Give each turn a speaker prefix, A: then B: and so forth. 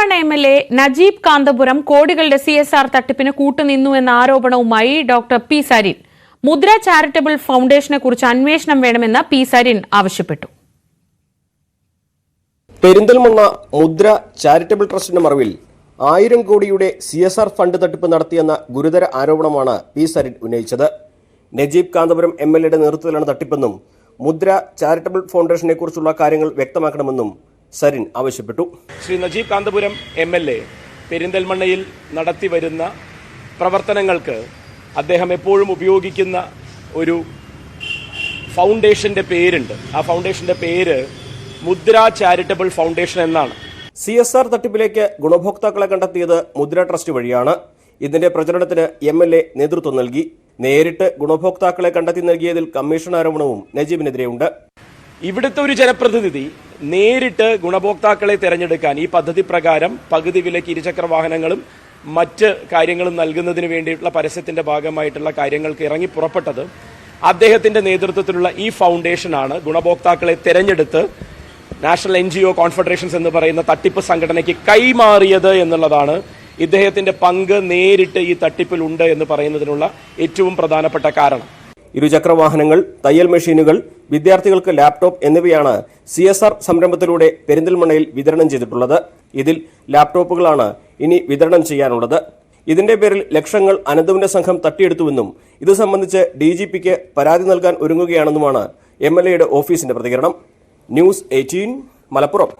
A: Perinthalmanna M L A Najeeb Kanthapuram കോടികളുടെ C S R തട്ടിപ്പിന് കൂട്ടുനിന്നു എന്ന ആരോപണവുമായി ഡോക്ടർ പി സരിൻ. മുദ്ര ചാരിറ്റബിൾ ഫൗണ്ടേഷനെ കുറിച്ച് അന്വേഷണം വേണമെന്ന് പി സരിൻ ആവശ്യപ്പെട്ടു.
B: പെരിന്തൽമണ്ണ മുദ്ര ചാരിറ്റബിൾ ട്രസ്റ്റിന്റെ മറവിൽ ആയിരം കോടിയുടെ സി എസ് ആർ ഫണ്ട് തട്ടിപ്പ് നടത്തിയെന്ന ഗുരുതര ആരോപണമാണ് പി സരിൻ ഉന്നയിച്ചത്. നജീബ് കാന്തപുരം എം എൽ എയുടെ നേതൃത്വത്തിലാണ് തട്ടിപ്പെന്നും മുദ്ര ചാരിറ്റബിൾ ഫൗണ്ടേഷനെ കുറിച്ചുള്ള കാര്യങ്ങൾ വ്യക്തമാക്കണമെന്നും സരിൻ ആവശ്യപ്പെട്ടു.
C: Shri Najeeb Kanthapuram M L A പെരിന്തൽമണ്ണയിൽ നടത്തി വരുന്ന പ്രവർത്തനങ്ങൾക്ക് അദ്ദേഹം എപ്പോഴും ഉപയോഗിക്കുന്ന ഒരു ഫൗണ്ടേഷന്റെ പേരുണ്ട്. ആ ഫൗണ്ടേഷന്റെ പേര് മുദ്ര ചാരിറ്റബിൾ ഫൗണ്ടേഷൻ എന്നാണ്.
B: സി എസ് ആർ തട്ടിപ്പിലേക്ക് ഗുണഭോക്താക്കളെ കണ്ടെത്തിയത് മുദ്ര ട്രസ്റ്റ് വഴിയാണ്. ഇതിന്റെ പ്രചരണത്തിന് എം എൽ എ നേതൃത്വം നൽകി. നേരിട്ട് ഗുണഭോക്താക്കളെ കണ്ടെത്തി നൽകിയതിൽ കമ്മീഷൻ ആരോപണവും നജീബിനെതിരെയുണ്ട്.
C: ഇവിടുത്തെ ഒരു ജനപ്രതിനിധി നേരിട്ട് ഗുണഭോക്താക്കളെ തിരഞ്ഞെടുക്കാൻ ഈ പദ്ധതി പ്രകാരം പകുതി വിലയ്ക്ക് ഇരുചക്ര വാഹനങ്ങളും മറ്റ് കാര്യങ്ങളും നൽകുന്നതിന് വേണ്ടിയിട്ടുള്ള പരസ്യത്തിന്റെ ഭാഗമായിട്ടുള്ള കാര്യങ്ങൾക്ക് ഇറങ്ങി പുറപ്പെട്ടത് അദ്ദേഹത്തിന്റെ നേതൃത്വത്തിലുള്ള ഈ ഫൗണ്ടേഷനാണ് ഗുണഭോക്താക്കളെ തെരഞ്ഞെടുത്ത് national N G O confederations എന്ന് പറയുന്ന തട്ടിപ്പ് സംഘടനയ്ക്ക് കൈമാറിയത് എന്നുള്ളതാണ് ഇദ്ദേഹത്തിന്റെ പങ്ക് നേരിട്ട് ഈ തട്ടിപ്പിലുണ്ട് എന്ന് പറയുന്നതിനുള്ള ഏറ്റവും പ്രധാനപ്പെട്ട കാരണം.
B: ഇരുചക്ര വാഹനങ്ങൾ തയ്യൽ മെഷീനുകൾ വിദ്യാർത്ഥികൾക്ക് ലാപ്ടോപ്പ് എന്നിവയാണ് സി എസ് ആർ സംരംഭത്തിലൂടെ പെരിന്തൽമണ്ണയിൽ വിതരണം ചെയ്തിട്ടുള്ളത്. ഇതിൽ ലാപ്ടോപ്പുകളാണ് ഇനി വിതരണം ചെയ്യാനുള്ളത്. ഇതിന്റെ പേരിൽ ലക്ഷങ്ങൾ അനന്തുവിന്റെ സംഘം തട്ടിയെടുത്തുവെന്നും ഇത് സംബന്ധിച്ച് ഡി ജി പിക്ക് പരാതി നൽകാൻ ഒരുങ്ങുകയാണെന്നുമാണ് എം എൽ എയുടെ ഓഫീസിന്റെ പ്രതികരണം. News eighteen Malappuram.